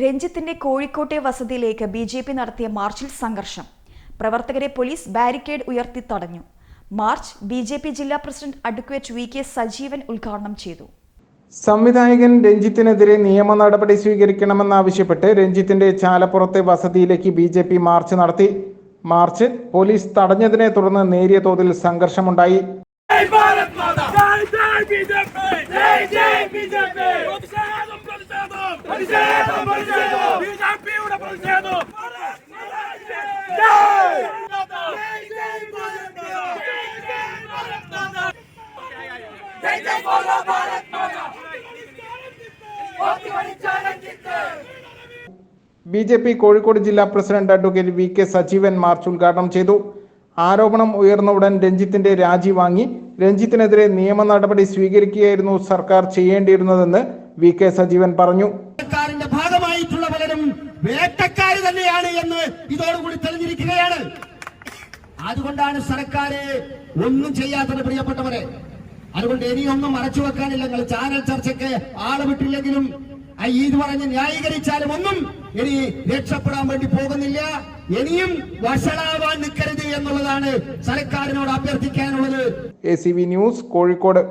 രഞ്ജിത്തിന്റെ കോഴിക്കോട്ടെ വസതിയിലേക്ക് B J P നടത്തിയ മാർച്ചിൽ സംഘർഷം. പ്രവർത്തകരെ പോലീസ് ബാരിക്കേഡ് ഉയർത്തി തടഞ്ഞു. മാർച്ച് ബി ജെ പി ജില്ലാ president advocate V K Sajeevan ഉദ്ഘാടനം ചെയ്തു. സംവിധായകൻ രഞ്ജിത്തിനെതിരെ നിയമ നടപടി സ്വീകരിക്കണമെന്നാവശ്യപ്പെട്ട് രഞ്ജിത്തിന്റെ ചാലപ്പുറത്തെ വസതിയിലേക്ക് ബി ജെ പി മാർച്ച് നടത്തി. മാർച്ച് പോലീസ് തടഞ്ഞതിനെ തുടർന്ന് നേരിയ തോതിൽ സംഘർഷമുണ്ടായി. Jai Bharat Mata. Jai Jai BJP Jai Jai BJP B J P Kozhikode ജില്ലാ president advocate V K Sajeevan march ഉദ്ഘാടനം ചെയ്തു. ആരോപണം ഉയർന്ന ഉടൻ രഞ്ജിത്തിന്റെ രാജി വാങ്ങി. രഞ്ജിത്തിനെതിരെ നിയമ നടപടി സ്വീകരിക്കുകയായിരുന്നു സർക്കാർ ചെയ്യേണ്ടിയിരുന്നതെന്ന് വി കെ സജീവൻ പറഞ്ഞു. ഭാഗമായിട്ടുള്ള പലരും വേട്ടക്കാർ തന്നെയാണ് എന്ന് ഇതോടുകൂടി തെളിഞ്ഞിരിക്കുകയാണ്. അതുകൊണ്ടാണ് സർക്കാര് ഒന്നും ചെയ്യാത്തത് പ്രിയപ്പെട്ടവരെ. അതുകൊണ്ട് ഇനിയൊന്നും മറച്ചു വെക്കാനില്ല. നിങ്ങൾ ചാനൽ ചർച്ചയ്ക്ക് ആൾ വിട്ടില്ലെങ്കിലും ഇത് പറഞ്ഞ് ന്യായീകരിച്ചാലും ഒന്നും ഇനി രക്ഷപ്പെടാൻ വേണ്ടി പോകുന്നില്ല. ഇനിയും വഷളാവാൻ നിൽക്കരുത് എന്നുള്ളതാണ് സർക്കാരിനോട് അഭ്യർത്ഥിക്കാനുള്ളത്. A C V news Kozhikode.